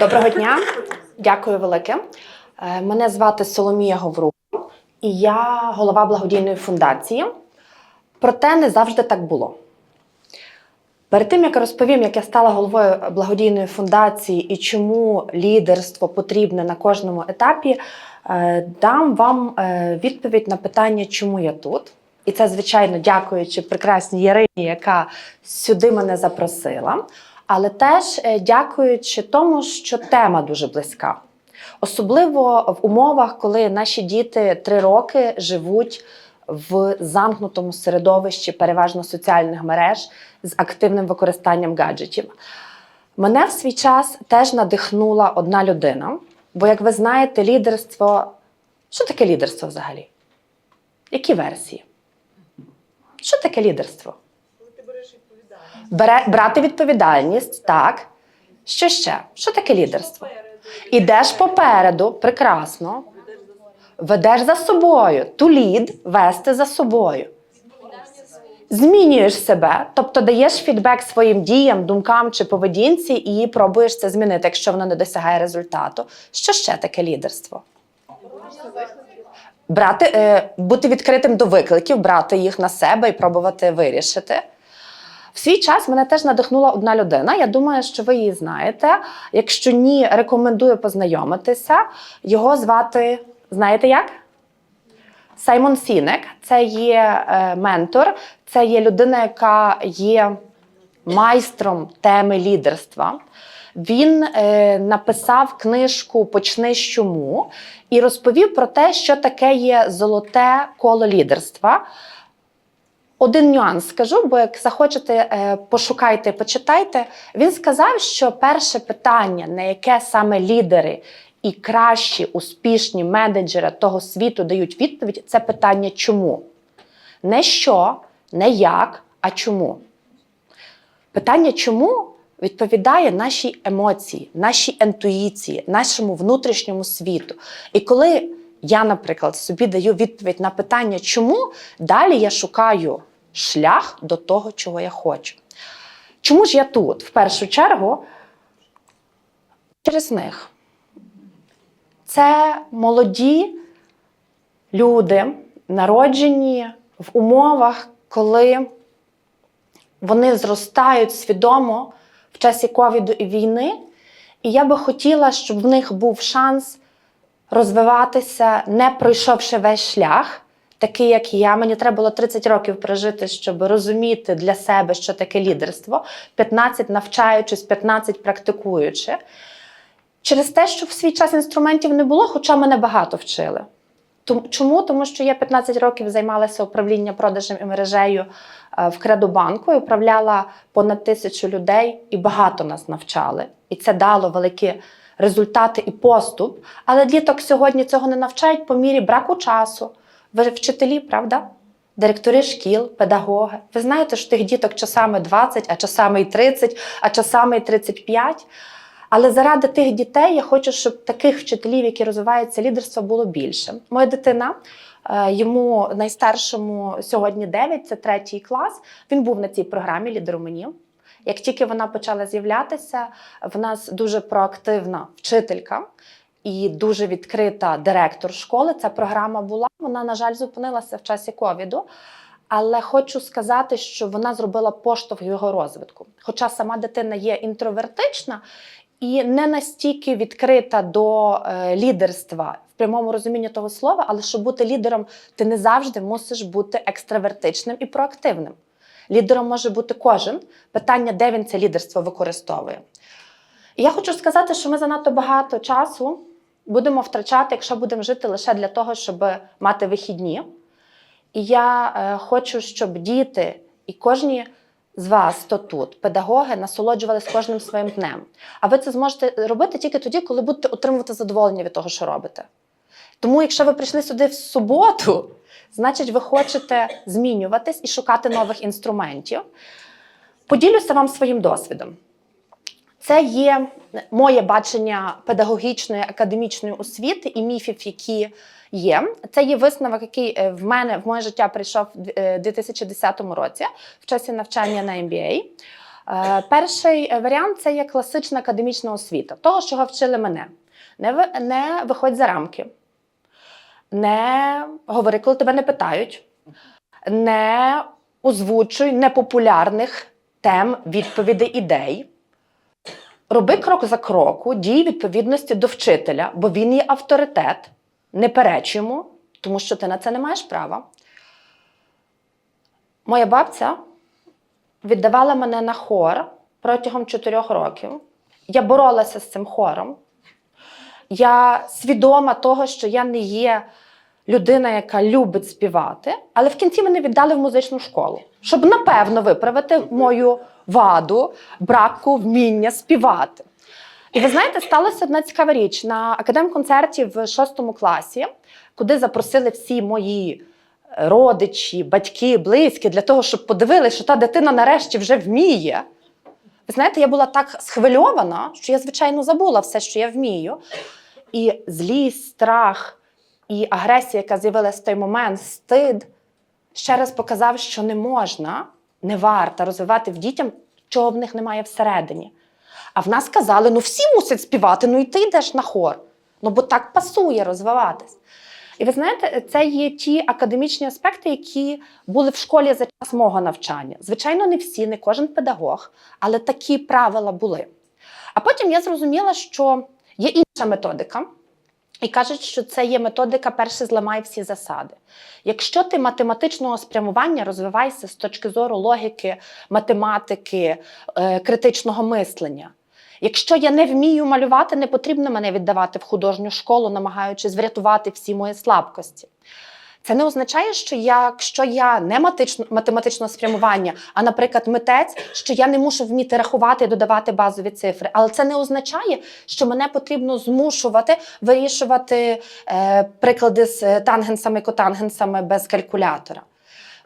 Доброго дня, дякую велике. Е, Мене звати Соломія Говрук, і я голова благодійної фундації. Проте не завжди так було. Перед тим, як я розповім, як я стала головою благодійної фундації і чому лідерство потрібне на кожному етапі, е, дам вам е, відповідь на питання, чому я тут. І це, звичайно, дякуючи прекрасній Ярині, яка сюди мене запросила. Але теж е, дякуючи тому, що тема дуже близька. Особливо в умовах, коли наші діти три роки живуть в замкнутому середовищі, переважно соціальних мереж, з активним використанням гаджетів. Мене в свій час теж надихнула одна людина. Бо, як ви знаєте, лідерство. Що таке лідерство взагалі? Які версії? Що таке лідерство? Бере, брати відповідальність, так. Що ще? Що таке лідерство? Ідеш попереду, прекрасно. Ведеш за собою. Ту лід вести за собою. Змінюєш себе, тобто даєш фідбек своїм діям, думкам чи поведінці і пробуєш це змінити, якщо воно не досягає результату. Що ще таке лідерство? Брати, е, бути відкритим до викликів, брати їх на себе і пробувати вирішити. В свій час мене теж надихнула одна людина. Я думаю, що ви її знаєте. Якщо ні, рекомендую познайомитися. Його звати, знаєте як? Саймон Сінек. Це є е, ментор, це є людина, яка є майстром теми лідерства. Він е, написав книжку Почни з чому і розповів про те, що таке є золоте коло лідерства. Один нюанс скажу, бо як захочете, е, пошукайте, почитайте. Він сказав, що перше питання, на яке саме лідери і кращі успішні менеджери того світу дають відповідь, це питання чому? Не що, не як, а чому. Питання чому відповідає нашій емоції, нашій інтуїції, нашому внутрішньому світу. І коли я, наприклад, собі даю відповідь на питання, чому, далі я шукаю шлях до того, чого я хочу. Чому ж я тут? В першу чергу, через них. Це молоді люди, народжені в умовах, коли вони зростають свідомо в часі ковіду і війни. І я би хотіла, щоб в них був шанс розвиватися, не пройшовши весь шлях, такий, як я. Мені треба було 30 років прожити, щоб розуміти для себе, що таке лідерство, 15 навчаючись, 15 практикуючи. Через те, що в свій час інструментів не було, хоча мене багато вчили. Чому? Тому що я 15 років займалася управлінням продажем і мережею е, в Кредобанку і управляла понад тисячу людей, і багато нас навчали. І це дало великі результати і поступ. Але діток сьогодні цього не навчають по мірі браку часу. Ви вчителі, правда? Директори шкіл, педагоги. Ви знаєте, що тих діток часами 20, а часами і 30, а часами і 35. Але заради тих дітей я хочу, щоб таких вчителів, які розвиваються лідерство, було більше. Моя дитина, е, йому найстаршому сьогодні 9, це третій клас. Він був на цій програмі Лідер мені. Як тільки вона почала з'являтися, в нас дуже проактивна вчителька і дуже відкрита директор школи. Ця програма була. Вона, на жаль, зупинилася в часі ковіду. Але хочу сказати, що вона зробила поштовх його розвитку. Хоча сама дитина є інтровертична і не настільки відкрита до е, лідерства в прямому розумінні того слова, але щоб бути лідером, ти не завжди мусиш бути екстравертичним і проактивним. Лідером може бути кожен. Питання, де він це лідерство використовує. І я хочу сказати, що ми занадто багато часу будемо втрачати, якщо будемо жити лише для того, щоб мати вихідні. І я е, хочу, щоб діти і кожні з вас, хто тут, педагоги, насолоджувалися кожним своїм днем. А ви це зможете робити тільки тоді, коли будете отримувати задоволення від того, що робите. Тому, якщо ви прийшли сюди в суботу, значить, ви хочете змінюватись і шукати нових інструментів. Поділюся вам своїм досвідом. Це є моє бачення педагогічної академічної освіти і міфів, які є. Це є висновок, який е, в мене в моє життя прийшов в е, 2010 році в часі навчання на MBA. Е, Перший е, варіант це є класична академічна освіта, того, чого вчили мене. Не, не виходь за рамки, не говори, коли тебе не питають, не озвучуй непопулярних тем, відповідей, ідей. Роби крок за кроку, дій відповідності до вчителя, бо він є авторитет. Не переч йому, тому що ти на це не маєш права. Моя бабця віддавала мене на хор протягом чотирьох років. Я боролася з цим хором. Я свідома того, що я не є людина, яка любить співати, але в кінці мене віддали в музичну школу, щоб напевно виправити мою ваду, браку вміння співати. І ви знаєте, сталася одна цікава річ на академконцерті в шостому класі, куди запросили всі мої родичі, батьки, близькі для того, щоб подивилися, що та дитина нарешті вже вміє. Ви знаєте, я була так схвильована, що я, звичайно, забула все, що я вмію. І злість, страх і агресія, яка з'явилася в той момент, стид, ще раз показав, що не можна, не варто розвивати в дітям, чого в них немає всередині. А в нас казали: ну всі мусять співати, ну і ти йдеш на хор. Ну бо так пасує розвиватись. І ви знаєте, це є ті академічні аспекти, які були в школі за час мого навчання. Звичайно, не всі, не кожен педагог, але такі правила були. А потім я зрозуміла, що є інша методика, і кажуть, що це є методика перше зламай всі засади. Якщо ти математичного спрямування розвивайся з точки зору логіки, математики, е, критичного мислення. Якщо я не вмію малювати, не потрібно мене віддавати в художню школу, намагаючись врятувати всі мої слабкості. Це не означає, що якщо я не матично, математичного спрямування, а, наприклад, митець, що я не мушу вміти рахувати і додавати базові цифри. Але це не означає, що мене потрібно змушувати вирішувати е, приклади з е, тангенсами, котангенсами без калькулятора.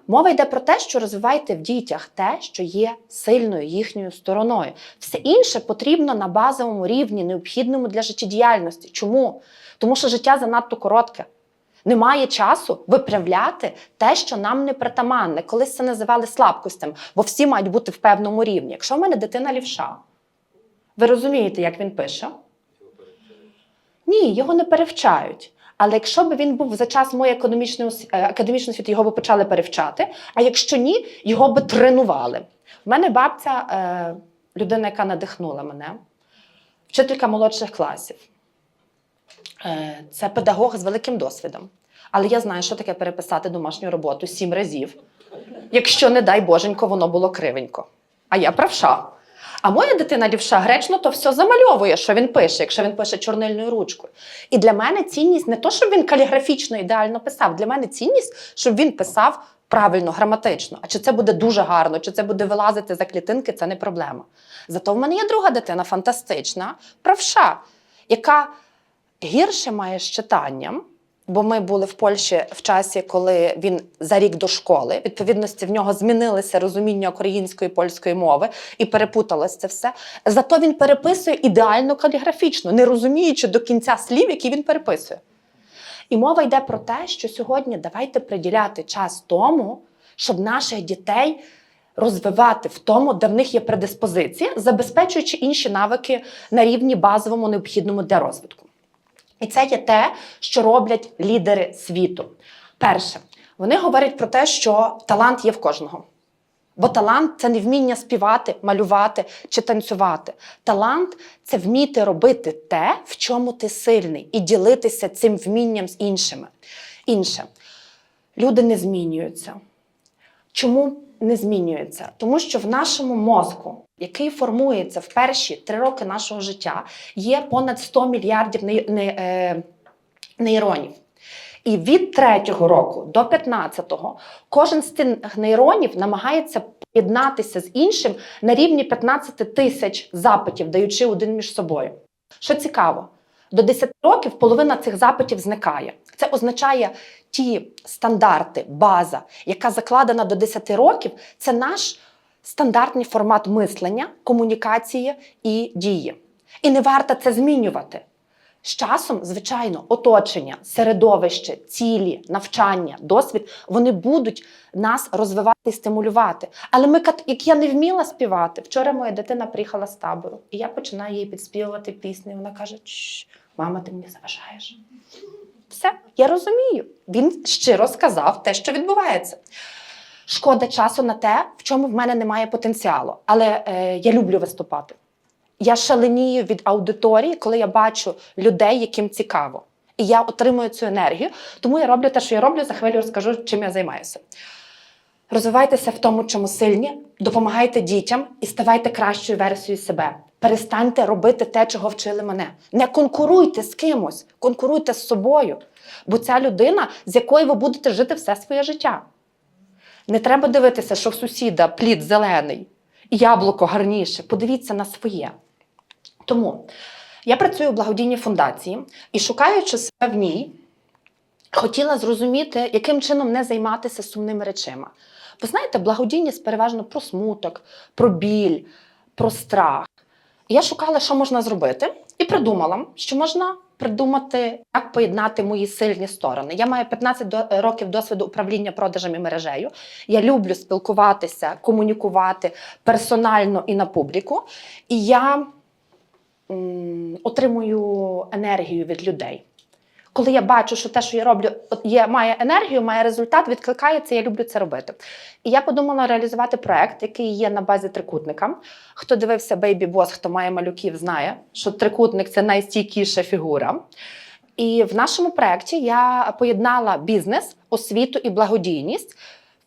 Мова йде про те, що розвивайте в дітях те, що є сильною їхньою стороною. Все інше потрібно на базовому рівні, необхідному для життєдіяльності. Чому? Тому що життя занадто коротке. Немає часу виправляти те, що нам не притаманне. Колись це називали слабкостями, бо всі мають бути в певному рівні. Якщо в мене дитина лівша, ви розумієте, як він пише? Ні, його не перевчають. Але якщо б він був за час моєї академічної е, академічної освіти, його б почали перевчати, а якщо ні, його би тренували. У мене бабця, е, людина, яка надихнула мене, вчителька молодших класів. Е, Це педагог з великим досвідом. Але я знаю, що таке переписати домашню роботу сім разів, якщо, не дай боженько, воно було кривенько. А я правша. А моя дитина лівша гречно то все замальовує, що він пише, якщо він пише чорнильною ручкою. І для мене цінність не то, щоб він каліграфічно ідеально писав. Для мене цінність, щоб він писав правильно, граматично. А чи це буде дуже гарно, чи це буде вилазити за клітинки, це не проблема. Зато в мене є друга дитина, фантастична, правша, яка гірше має з читанням. Бо ми були в Польщі в часі, коли він за рік до школи. Відповідності в нього змінилося розуміння української і польської мови і перепуталось це все. Зато він переписує ідеально каліграфічно, не розуміючи до кінця слів, які він переписує. І мова йде про те, що сьогодні давайте приділяти час тому, щоб наших дітей розвивати в тому, де в них є предиспозиція, забезпечуючи інші навики на рівні базовому необхідному для розвитку. І це є те, що роблять лідери світу. Перше, вони говорять про те, що талант є в кожного. Бо талант це не вміння співати, малювати чи танцювати. Талант це вміти робити те, в чому ти сильний, і ділитися цим вмінням з іншими. Інше, люди не змінюються. Чому не змінюються? Тому що в нашому мозку, який формується в перші три роки нашого життя, є понад 100 мільярдів ней- не- е, нейронів. І від третього року до 15-го кожен з цих нейронів намагається поєднатися з іншим на рівні 15 тисяч запитів, даючи один між собою. Що цікаво, до 10 років половина цих запитів зникає. Це означає ті стандарти, база, яка закладена до 10 років, це наш стандартний формат мислення, комунікації і дії. І не варто це змінювати. З часом, звичайно, оточення, середовище, цілі, навчання, досвід вони будуть нас розвивати і стимулювати. Але ми, як я не вміла співати, вчора моя дитина приїхала з табору, і я починаю їй підспівувати пісню. і Вона каже: мама, ти мені заважаєш. Все, я розумію. Він щиро сказав те, що відбувається. Шкода часу на те, в чому в мене немає потенціалу. Але е, я люблю виступати. Я шаленію від аудиторії, коли я бачу людей, яким цікаво. І я отримую цю енергію. Тому я роблю те, що я роблю, за хвилю розкажу, чим я займаюся. Розвивайтеся в тому, чому сильні, допомагайте дітям і ставайте кращою версією себе. Перестаньте робити те, чого вчили мене. Не конкуруйте з кимось, конкуруйте з собою. Бо ця людина, з якою ви будете жити все своє життя. Не треба дивитися, що в сусіда плід зелений і яблуко гарніше. Подивіться на своє. Тому я працюю у благодійній фундації і, шукаючи себе в ній, хотіла зрозуміти, яким чином не займатися сумними речима. Ви знаєте, благодійність переважно про смуток, про біль, про страх. Я шукала, що можна зробити, і придумала, що можна придумати, як поєднати мої сильні сторони. Я маю 15 років досвіду управління продажами мережею. Я люблю спілкуватися, комунікувати персонально і на публіку. І я отримую енергію від людей. Коли я бачу, що те, що я роблю, є, має енергію, має результат, відкликається, я люблю це робити. І я подумала реалізувати проект, який є на базі трикутника. Хто дивився Baby Boss, хто має малюків, знає, що трикутник це найстійкіша фігура. І в нашому проєкті я поєднала бізнес, освіту і благодійність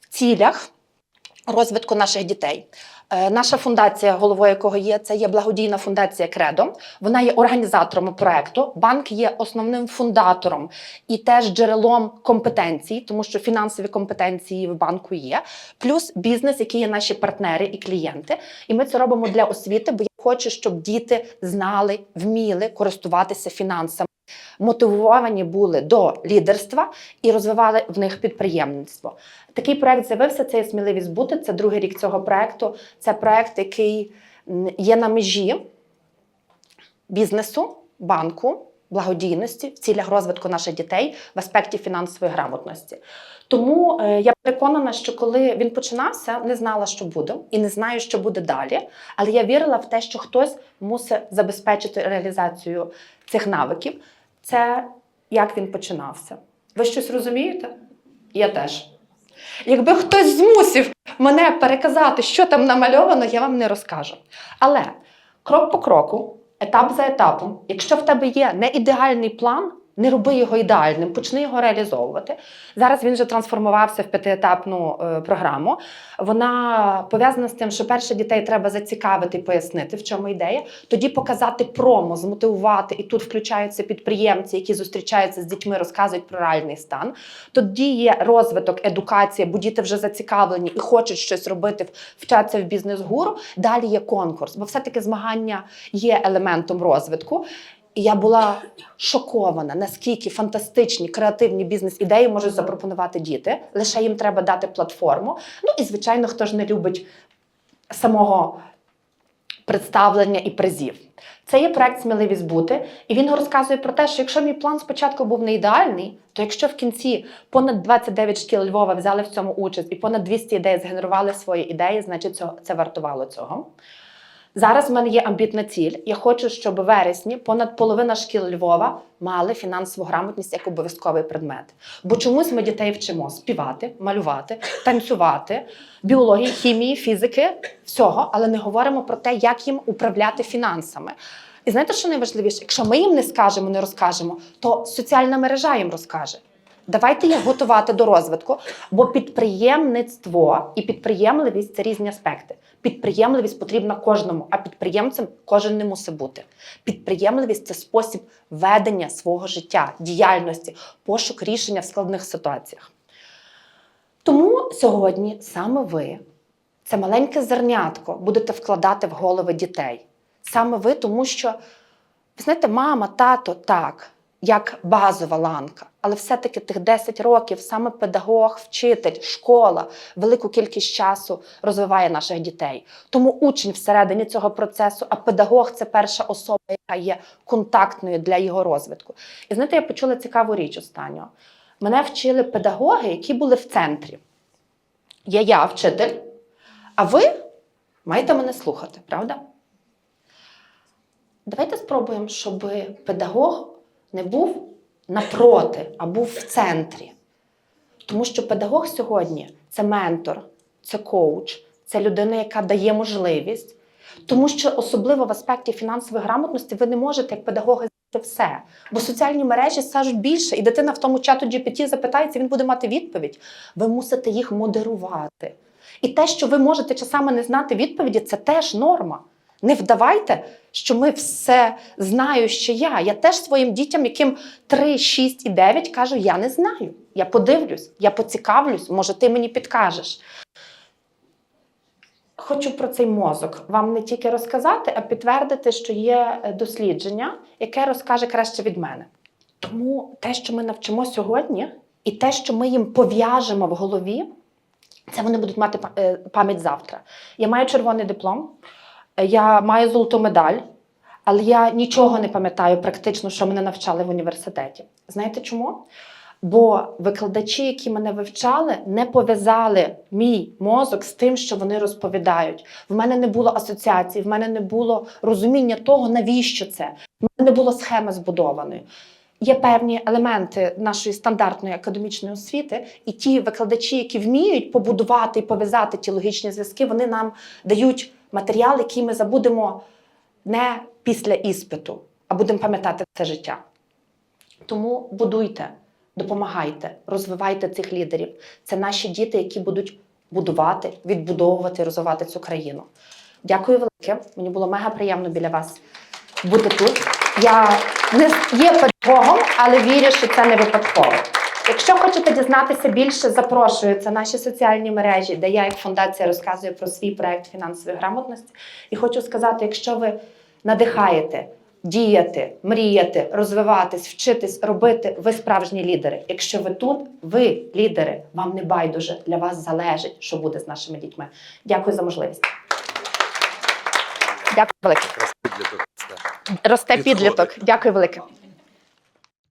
в цілях розвитку наших дітей. Е, Наша фундація, головою якого є, це є благодійна фундація Кредо. Вона є організатором проекту. Банк є основним фундатором і теж джерелом компетенцій, тому що фінансові компетенції в банку є. Плюс бізнес, який є наші партнери і клієнти. І ми це робимо для освіти, бо я хочу, щоб діти знали, вміли користуватися фінансами. Мотивовані були до лідерства і розвивали в них підприємництво. Такий проект з'явився. Це є сміливість бути. Це другий рік цього проекту. Це проект, який є на межі бізнесу, банку, благодійності в цілях розвитку наших дітей в аспекті фінансової грамотності. Тому е, я переконана, що коли він починався, не знала, що буде, і не знаю, що буде далі. Але я вірила в те, що хтось мусить забезпечити реалізацію цих навиків. Це як він починався. Ви щось розумієте? Я теж. Якби хтось змусив мене переказати, що там намальовано, я вам не розкажу. Але крок по кроку, етап за етапом, якщо в тебе є не ідеальний план, не роби його ідеальним, почни його реалізовувати. Зараз він вже трансформувався в п'ятиетапну е, програму. Вона пов'язана з тим, що перше дітей треба зацікавити і пояснити, в чому ідея. Тоді показати промо, змотивувати, і тут включаються підприємці, які зустрічаються з дітьми, розказують про реальний стан. Тоді є розвиток, едукація, бо діти вже зацікавлені і хочуть щось робити, вчаться в бізнес-гуру. Далі є конкурс, бо все-таки змагання є елементом розвитку. І я була шокована, наскільки фантастичні креативні бізнес-ідеї можуть запропонувати діти. Лише їм треба дати платформу. Ну і звичайно, хто ж не любить самого представлення і призів. Це є проект Сміливість бути, і він розказує про те, що якщо мій план спочатку був не ідеальний, то якщо в кінці понад 29 шкіл Львова взяли в цьому участь і понад 200 ідей згенерували свої ідеї, значить це вартувало цього. Зараз в мене є амбітна ціль. Я хочу, щоб у вересні понад половина шкіл Львова мали фінансову грамотність як обов'язковий предмет. Бо чомусь ми дітей вчимо співати, малювати, танцювати, біології, хімії, фізики, всього, але не говоримо про те, як їм управляти фінансами. І знаєте, що найважливіше? Якщо ми їм не скажемо, не розкажемо, то соціальна мережа їм розкаже. Давайте їх готувати до розвитку, бо підприємництво і підприємливість це різні аспекти. Підприємливість потрібна кожному, а підприємцем кожен не мусить бути. Підприємливість це спосіб ведення свого життя, діяльності, пошук рішення в складних ситуаціях. Тому сьогодні саме ви, це маленьке зернятко, будете вкладати в голови дітей. Саме ви, тому що, ви знаєте, мама, тато, так, як базова ланка. Але все-таки тих 10 років саме педагог, вчитель, школа велику кількість часу розвиває наших дітей. Тому учень всередині цього процесу, а педагог це перша особа, яка є контактною для його розвитку. І знаєте, я почула цікаву річ останнього. Мене вчили педагоги, які були в центрі. Є я, вчитель, а ви маєте мене слухати, правда? Давайте спробуємо, щоб педагог не був напроти, а був в центрі. Тому що педагог сьогодні це ментор, це коуч, це людина, яка дає можливість. Тому що особливо в аспекті фінансової грамотності ви не можете як педагоги знати все. Бо соціальні мережі скажуть більше, і дитина в тому чату GPT запитається, він буде мати відповідь. Ви мусите їх модерувати. І те, що ви можете часами не знати відповіді, це теж норма. Не вдавайте, що ми все знаю, що я. Я теж своїм дітям, яким 3, 6 і 9, кажу: я не знаю. Я подивлюсь, я поцікавлюсь, може, ти мені підкажеш. Хочу про цей мозок вам не тільки розказати, а підтвердити, що є дослідження, яке розкаже краще від мене. Тому те, що ми навчимо сьогодні, і те, що ми їм пов'яжемо в голові, це вони будуть мати е, пам'ять завтра. Я маю червоний диплом, я маю золоту медаль, але я нічого не пам'ятаю практично, що мене навчали в університеті. Знаєте чому? Бо викладачі, які мене вивчали, не пов'язали мій мозок з тим, що вони розповідають. В мене не було асоціацій, в мене не було розуміння того, навіщо це. В мене не було схеми збудованої. Є певні елементи нашої стандартної академічної освіти, і ті викладачі, які вміють побудувати і пов'язати ті логічні зв'язки, вони нам дають матеріал, який ми забудемо не після іспиту, а будемо пам'ятати все життя. Тому будуйте, допомагайте, розвивайте цих лідерів. Це наші діти, які будуть будувати, відбудовувати, розвивати цю країну. Дякую велике. Мені було мега приємно біля вас бути тут. Я не є педагогом, але вірю, що це не випадково. Якщо хочете дізнатися більше, запрошую це наші соціальні мережі, де я як фундація розказую про свій проект фінансової грамотності. І хочу сказати, якщо ви надихаєте діяти, мріяти, розвиватись, вчитись, робити, ви справжні лідери. Якщо ви тут, ви лідери, вам не байдуже, для вас залежить, що буде з нашими дітьми. Дякую за можливість. Дякую велике. Якраз підліток росте. Росте підліток. Дякую велике.